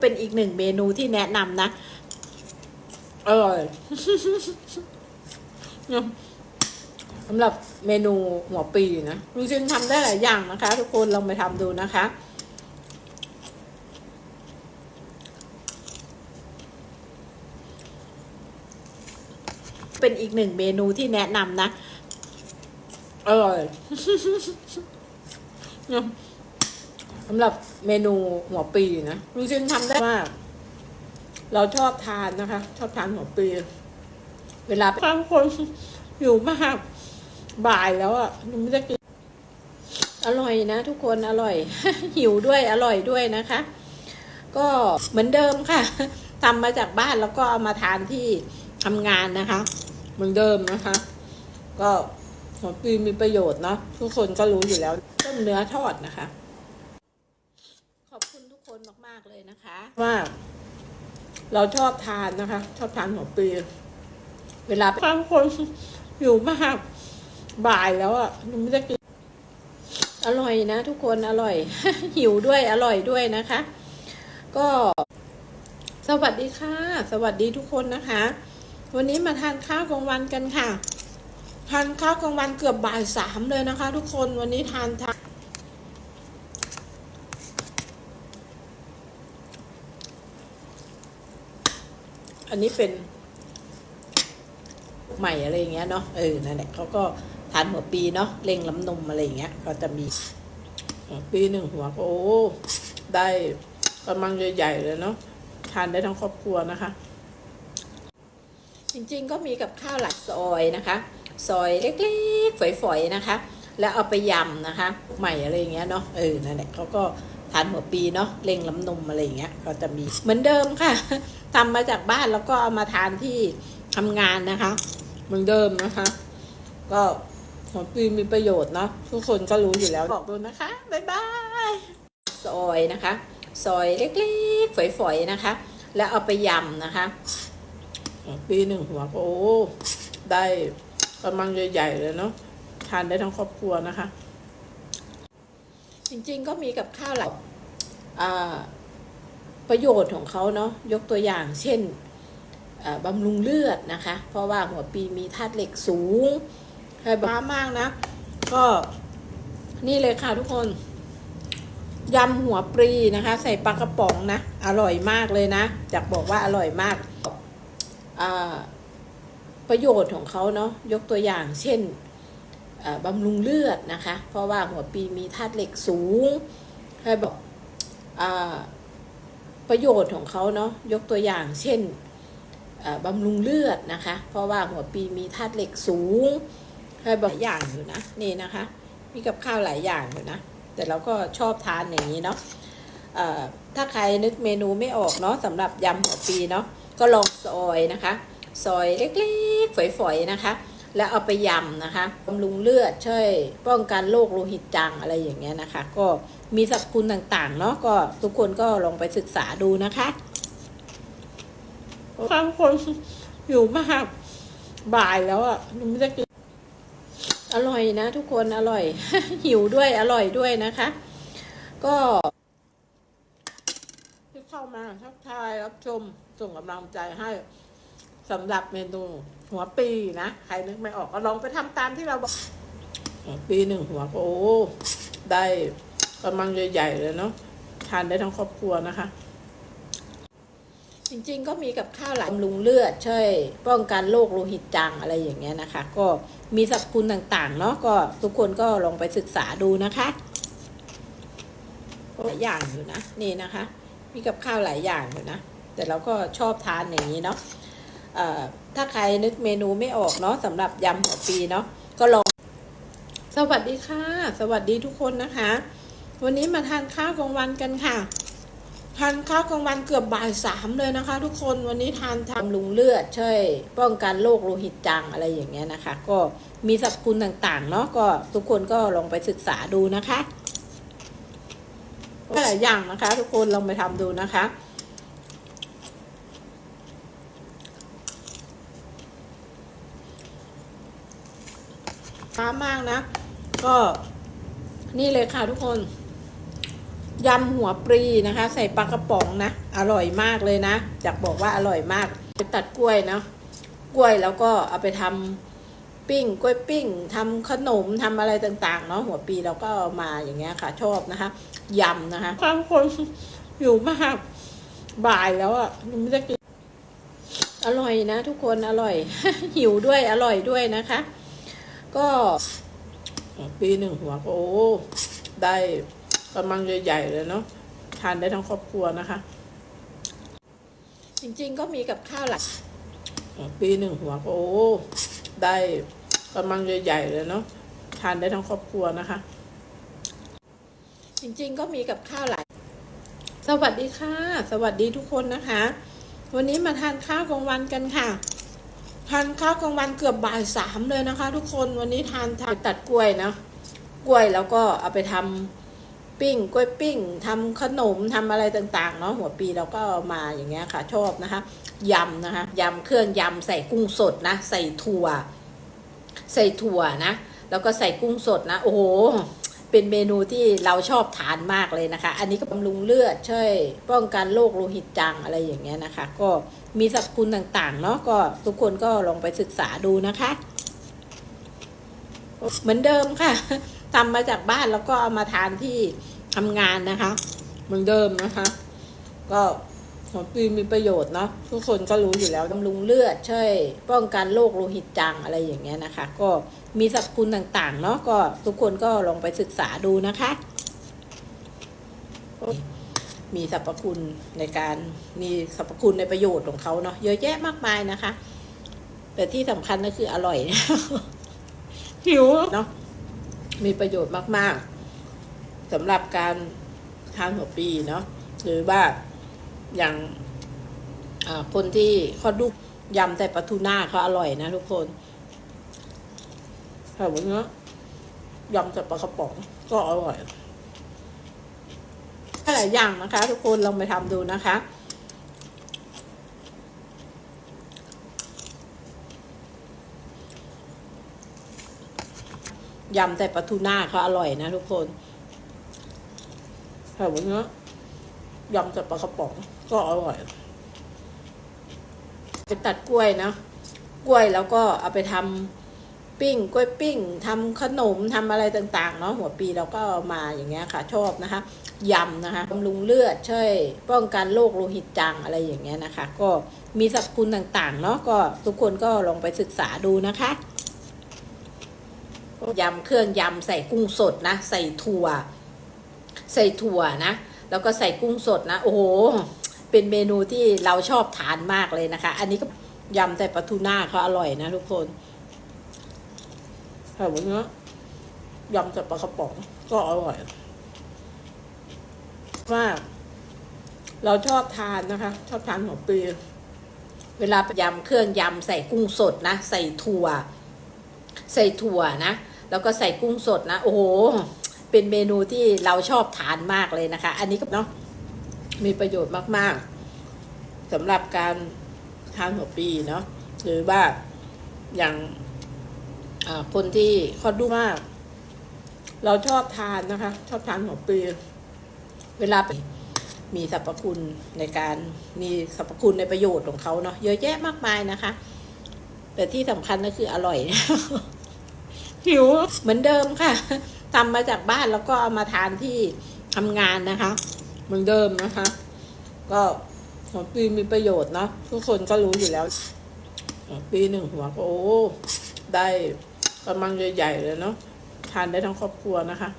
เป็นอีกหนึ่งเมนูที่แนะนำนะ อร่อยสำหรับเมนูหัวปีนะลุงชินทำได้หลายอย่างนะคะ ทุกคนลองไปทำดูนะคะ เป็นอีกหนึ่งเมนูที่แนะนำนะ อร่อย สำหรับเมนูหัวปีนะลุงชินทำได้มากเราชอบทานนะคะ ชอบทานหัวปี เวลาบางคนอยู่มากบ่ายแล้วอะไม่ได้กินอร่อยนะ ทุกคนอร่อย หิวด้วยอร่อยด้วยนะคะ ก็เหมือนเดิมค่ะทำมาจากบ้านแล้วก็เอามาทานที่ทำงานนะคะ เหมือนเดิมนะคะ ก็หัวปีมีประโยชน์เนาะทุกคนก็รู้อยู่แล้วต้มเนื้อทอดนะคะ ขอบคุณทุกคน มาก ๆ เลยนะคะ ว่า เราชอบทานนะคะ ชอบทานหัวปีเวลาบางคนอยู่มาก บ่ายแล้วอะยังไม่ได้กินอร่อยนะ ทุกคนอร่อย หิวด้วยอร่อยด้วยนะคะ ก็สวัสดีค่ะ สวัสดีทุกคนนะคะ วันนี้มาทานข้าวกลางวันกันค่ะทานข้าวกลางวันเกือบบ่ายสามเลยนะคะ ทุกคนวันนี้ทานทาน อันนี้เป็นใหม่อะไรอย่างเงี้ยเนาะเออนั่นแหละเขาก็ทานหัวปีเนาะเล็งลำนมอะไรอย่างเงี้ย ก็จะมีปีหนึ่งหัวก็โอ้ได้กำลังใหญ่ๆเลยเนาะทานได้ทั้งครอบครัวนะคะ จริงๆก็มีกับข้าวหลักซอยนะคะ ซอยเล็กๆฝอยๆนะคะ แล้วเอาไปยำนะคะ ใหม่อะไรอย่างเงี้ยเนาะเออนั่นแหละเขาก็ ทานหัวปีเนาะเล็งล้ำนมอะไรอย่างเงี้ยก็จะมีเหมือนเดิมค่ะทำมาจากบ้านแล้วก็เอามาทานที่ทำงานนะคะ เหมือนเดิมนะคะ ก็หัวปีมีประโยชน์เนาะทุกคนก็รู้อยู่แล้วบอกดูนะคะบ๊ายบายซอยนะคะ ซอยเล็กๆฝอยๆนะคะ แล้วเอาไปยำนะคะ ปีหนึ่งหัวโอ้ได้กำลังใหญ่ๆเลยเนาะทานได้ทั้งครอบครัวนะคะ จริงๆก็มีกับข้าวหลายประโยชน์ของเขาเนาะยกตัวอย่างเช่นบำรุงเลือดนะคะ เพราะว่าหัวปีมีธาตุเหล็กสูงให้บ้ามากนะ ก็นี่เลยค่ะทุกคนยำหัวปรีนะคะ ใส่ปลากระป๋องนะ อร่อยมากเลยนะจากบอกว่าอร่อยมากประโยชน์ของเขาเนาะยกตัวอย่างเช่น บำรุงเลือดนะคะ เพราะว่าหัวปีมีธาตุเหล็กสูงให้บอกอประโยชน์ของเขาเนาะยกตัวอย่างเช่นบำรุงเลือดนะคะ เพราะว่าหัวปีมีธาตุเหล็กสูงให้บอกหลายอย่างอยู่นะนี่นะคะ มีกับข้าวหลายอย่างอยู่นะ แต่เราก็ชอบทานอย่างนี้เนาะถ้าใครนึกเมนูไม่ออกเนาะสำหรับยำหัวปีเนาะก็ลองซอยนะคะ ซอยเล็กๆฝอยๆนะคะ แล้วเอาไปยำนะคะบำรุงเลือดช่วยป้องกันโรคโลหิตจางอะไรอย่างเงี้ยนะคะ ก็มีสรรพคุณต่างๆเนาะก็ทุกคนก็ลองไปศึกษาดูนะคะบางคนอยู่มากบ่ายแล้วอะไม่ได้กินอร่อยนะ ทุกคนอร่อย หิวด้วยอร่อยด้วยนะคะ ก็ที่เข้ามาทักทายรับชมส่งกำลังใจให้ สำหรับเมนูหัวปีนะ ใครนึกไม่ออกก็ลองไปทำตามที่เราบอกหัวปีหนึ่งหัวโอ้ได้กำลังใหญ่ๆเลยเนาะทานได้ทั้งครอบครัวนะคะ จริงๆก็มีกับข้าวหลายบำรุงเลือด ช่วยป้องกันโรคโลหิตจางอะไรอย่างเงี้ยนะคะ ก็มีสรรพคุณต่างๆ เนาะก็ทุกคนก็ลองไปศึกษาดูนะคะหลายอย่างอยู่นะนี่นะคะ มีกับข้าวหลายอย่างอยู่นะ แต่เราก็ชอบทานอย่างนี้เนาะ ถ้าใครนึกเมนูไม่ออกเนาะสำหรับยำหัวปีเนาะก็ลอง สวัสดีค่ะ สวัสดีทุกคนนะคะ วันนี้มาทานข้าวกลางวันกันค่ะ ทานข้าวกลางวันเกือบบ่ายสามเลยนะคะ ทุกคนวันนี้ทานทำลุงเลือดช่วยป้องกันโรคโลหิตจางอะไรอย่างเงี้ยนะคะ ก็มีสรรพคุณต่างๆ เนาะก็ทุกคนก็ลองไปศึกษาดูนะคะก็หลายอย่างนะคะ ทุกคนลองไปทำดูนะคะ้ามากนะ ก็นี่เลยค่ะทุกคนยำหัวปรีนะคะ ใส่ปลากระป๋องนะ อร่อยมากเลยนะอยากบอกว่าอร่อยมากไปตัดกล้วยเนาะกล้วยแล้วก็เอาไปทำปิ้งกล้วยปิ้งทำขนมทำอะไรต่างๆเนาะหัวปีเราก็ามาอย่างเงี้ยค่ะ ชอบนะคะยำนะคะบางคนอยู่มากบ่ายแล้วอะยังไม่ได้กินอร่อยนะ ทุกคนอร่อย หิวด้วยอร่อยด้วยนะคะ ก็ปีหนึ่งหัวก็โอ้ได้กำลังใหญ่ๆเลยเนาะทานได้ทั้งครอบครัวนะคะ จริงๆก็มีกับข้าวหลายปีหนึ่งหัวก็โอ้ได้กำลังใหญ่ๆเลยเนาะทานได้ทั้งครอบครัวนะคะ จริงๆก็มีกับข้าวหลายสวัสดีค่ะ สวัสดีทุกคนนะคะ วันนี้มาทานข้าวกลางวันกันค่ะ ทานข้าวกลางวันเกือบบ่ายสามเลยนะคะ ทุกคนวันนี้ทานทานตัดกล้วยนะกล้วยแล้วก็เอาไปทำปิ้งกล้วยปิ้งทำขนมทำอะไรต่างๆเนาะหัวปีเราก็มาอย่างเงี้ยค่ะชอบนะคะยำนะคะยำเครื่องยำใส่กุ้งสดนะ ใส่ถั่ว ใส่ถั่วนะ แล้วก็ใส่กุ้งสดนะ โอ้โห เป็นเมนูที่เราชอบทานมากเลยนะคะ อันนี้ก็บำรุงเลือดช่วยป้องกันโรคโลหิตจางอะไรอย่างเงี้ยนะคะ ก็มีสรรพคุณต่างๆ เนาะก็ทุกคนก็ลองไปศึกษาดูนะคะ เหมือนเดิมค่ะทำมาจากบ้านแล้วก็เอามาทานที่ทำงานนะคะ เหมือนเดิมนะคะ ก็ หัวปีมีประโยชน์เนาะทุกคนก็รู้อยู่แล้วบำรุงเลือดช่วยป้องกันโรคโลหิตจางอะไรอย่างเงี้ยนะคะ ก็มีสรรพคุณต่างๆ เนาะก็ทุกคนก็ลองไปศึกษาดูนะคะ มีสรรพคุณในการมีสรรพคุณในประโยชน์ของเขาเนาะเยอะแยะมากมายนะคะ แต่ที่สำคัญก็คืออร่อยหิวเนาะมีประโยชน์มากๆสำหรับการทานหัวปีเนาะหรือว่า อย่างคนที่เขาดูยำใส่ปลาทูน่าเขาอร่อยนะทุกคนแบบนี้ยำใส่ปลากระป๋องก็อร่อยหลายอย่างนะคะ ทุกคนลองไปทำดูนะคะยำใส่ปลาทูน่าเขาอร่อยนะทุกคนแบบนี้ ยำใส่ปลากระป๋องก็อร่อยไปตัดกล้วยนะ กล้วยแล้วก็เอาไปทำปิ้งกล้วยปิ้งทำขนมทำอะไรต่างๆเนาะหัวปีเราก็มาอย่างเงี้ยค่ะชอบนะคะยำนะคะบำรุงเลือดช่วยป้องกันโรคโลหิตจางอะไรอย่างเงี้ยนะคะ ก็มีสรรพคุณต่างๆ เนาะก็ทุกคนก็ลองไปศึกษาดูนะคะยำเครื่องยำใส่กุ้งสดนะ ใส่ถั่ว ใส่ถั่วนะ แล้วก็ใส่กุ้งสดนะ โอ้โห เป็นเมนูที่เราชอบทานมากเลยนะคะ อันนี้ก็ยำใส่ปลาทูน่าเขาอร่อยนะทุกคนแบบนี้ยำใส่ปลากระป๋องก็อร่อยว่าเราชอบทานนะคะ ชอบทานหัวปีเวลายำเครื่องยำใส่กุ้งสดนะ ใส่ถั่ว ใส่ถั่วนะ แล้วก็ใส่กุ้งสดนะ โอ้โห เป็นเมนูที่เราชอบทานมากเลยนะคะ อันนี้ก็เนาะมีประโยชน์มาก ๆสำหรับการทานหัวปีเนาะหรือว่าอย่างคนที่เขาดูมาก เราชอบทานนะคะ ชอบทานหัวปี เวลาไปมีสรรพคุณในการมีสรรพคุณในประโยชน์ของเขาเนาะเยอะแยะมากมายนะคะ แต่ที่สำคัญก็คืออร่อยหิวเหมือนเดิมค่ะ ทำมาจากบ้านแล้วก็เอามาทานที่ทำงานนะคะ เหมือนเดิมนะคะ ก็หัวปีมีประโยชน์เนาะทุกคนก็รู้อยู่แล้วหัวปีหนึ่งหัวก็โอ้ได้กำลังใหญ่ๆเลยเนาะทานได้ทั้งครอบครัวนะคะ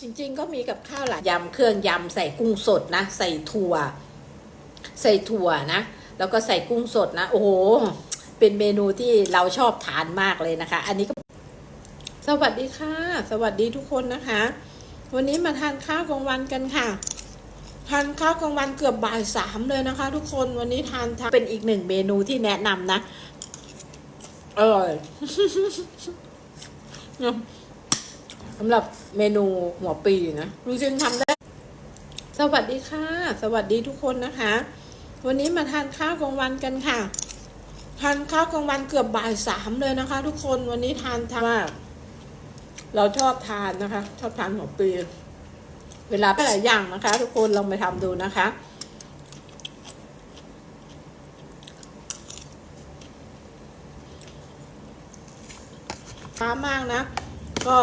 จริงๆก็มีกับข้าวหลายยำเครื่องยำใส่กุ้งสดนะ ใส่ถั่ว ใส่ถั่วนะ แล้วก็ใส่กุ้งสดนะ โอ้โห เป็นเมนูที่เราชอบทานมากเลยนะคะ อันนี้ก็ สวัสดีค่ะ สวัสดีทุกคนนะคะ วันนี้มาทานข้าวกลางวันกันค่ะ ทานข้าวกลางวันเกือบบ่ายสามเลยนะคะ ทุกคนวันนี้ทานทานเป็นอีกหนึ่งเมนูที่แนะนำนะอร่อยสำหรับเมนูหัวปีนะลุงจินทำได้ สวัสดีค่ะ สวัสดีทุกคนนะคะ วันนี้มาทานข้าวกลางวันกันค่ะ ทานข้าวกลางวันเกือบบ่ายสามเลยนะคะ ทุกคนวันนี้ทานทานว่า เราชอบทานนะคะ ชอบทานหัวปีเวลาหลายอย่างนะคะ ทุกคนลองไปทำดูนะคะช้ามากนะ ก็